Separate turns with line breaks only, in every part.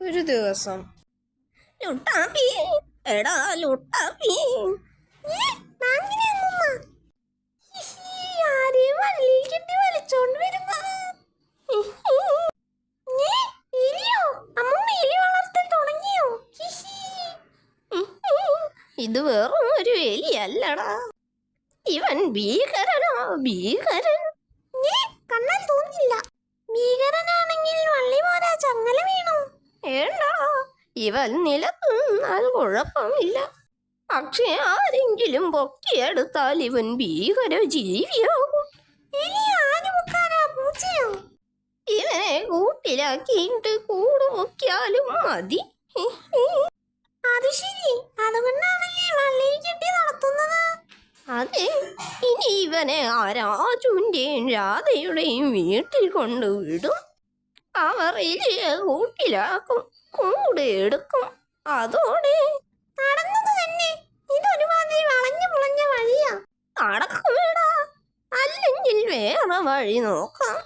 ഒരു ദിവസം. എടാ ഇത് വെറും ഒരു എലിയല്ലടാ ഇവൻ ഭീകരനാ ഭീകരൻ.
കണ്ണാൽ
ഇവൻ നിലനിന്നാൽ നിന്നാൽ കുഴപ്പമില്ല. പക്ഷെ ആരെങ്കിലും പൊക്കിയെടുത്താൽ ഇവൻ ഭീകര ജീവിയാകും ഇവനെ കൂട്ടിലാക്കിയിട്ട് കൂട് പൊക്കിയാലും മതി.
അത് ശരി. അതുകൊണ്ടാണല്ലേ കെട്ടി നടത്തുന്നത്?
അതെ. ഇനി ഇവനെ ആ രാജുവിന്റെയും രാധയുടെയും വീട്ടിൽ കൊണ്ടുവിടും. അവർ എലിയെ കൂട്ടിലാക്കും. കൂടെ എടുക്കും. അതോടെ
നടന്നത് തന്നെ. ഇതൊരുമാതിരി വളഞ്ഞു പുളഞ്ഞ വഴിയാ.
നടക്കുമേടാ അല്ലെങ്കിൽ വേറെ വഴി നോക്കാം.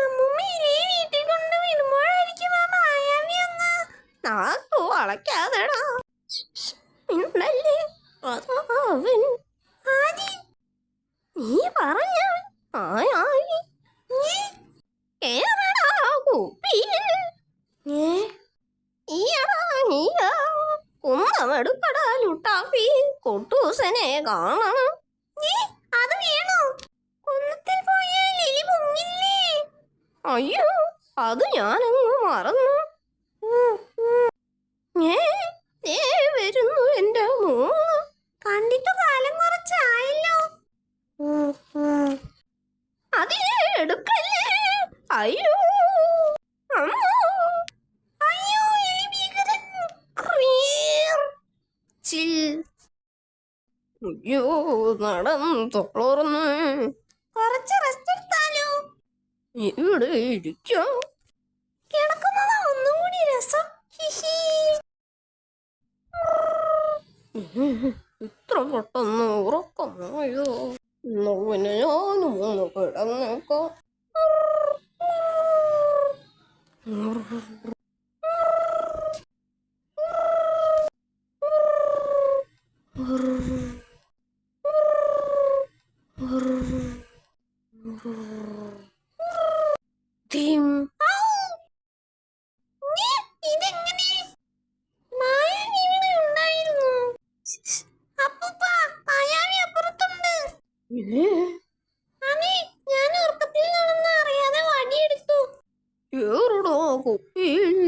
അമ്മുമ്മയിലെ
ലുട്ടാപ്പി കൊട്ടൂസനെ കാണണം.
അത് വേണോ? കുന്നത്തിൽ പോയാൽ എലി പൊങ്ങില്ലേ
അയ്യോ അത് ഞാനങ്ങ് മറന്നു. ഏ വരുന്നു എന്റെ മൂന്ന്
കണ്ടിട്ട് കാലം കുറച്ചായല്ലോ.
അതിനെ എടുക്കല്ലേ? അയ്യോ അമ്മോ.
അയ്യോ എലി ഭീകരൻ
ക്രീർ. ചിൽ അയ്യോ നടന്ന് തൊളർന്ന്.
കുറച്ച് റെസ്റ്റ് എടുത്താലോ?
ഇവിടെ ഇരിക്കോ.
കിടക്കുന്നതാ ഒന്നും കൂടി രസം.
ഇത്ര പെട്ടെന്ന് ഉറക്കമായോ? പിന്നെ ഞാനും ഒന്ന് കിടന്നേക്കാം ടീം
ഞേ, ഇതെങ്ങനെ മായാവി ഇവിടെ ഉണ്ടായിരുന്നു അപ്പൂപ്പ മായാവി അപ്പുറത്തുണ്ട് അതെ ഞാൻ ഉറക്കത്തിൽ നടന്ന് അറിയാതെ വടിയെടുത്തു
കുപ്പിയിൽ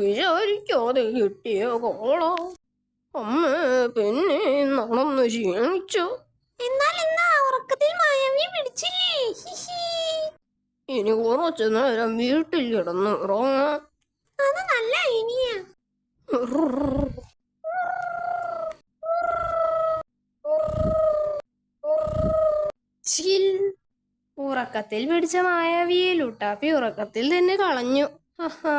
വിചാരിക്കാതെ കിട്ടിയ കോള. അമ്മ പിന്നെ നടന്ന് ക്ഷീണിച്ചു?
എന്നാൽ എന്നാ ഉറക്കത്തിൽ മായവി പിടിച്ചില്ലേ.
ഇനി കുറച്ചു നേരം വീട്ടിൽ കിടന്ന് ഉറങ്ങാം.
അത് നല്ല ഐഡിയ
ഉറക്കത്തിൽ പിടിച്ച മായാവിയെ ലുട്ടാപ്പി ഉറക്കത്തിൽ തന്നെ കളഞ്ഞു. ഹഹാ.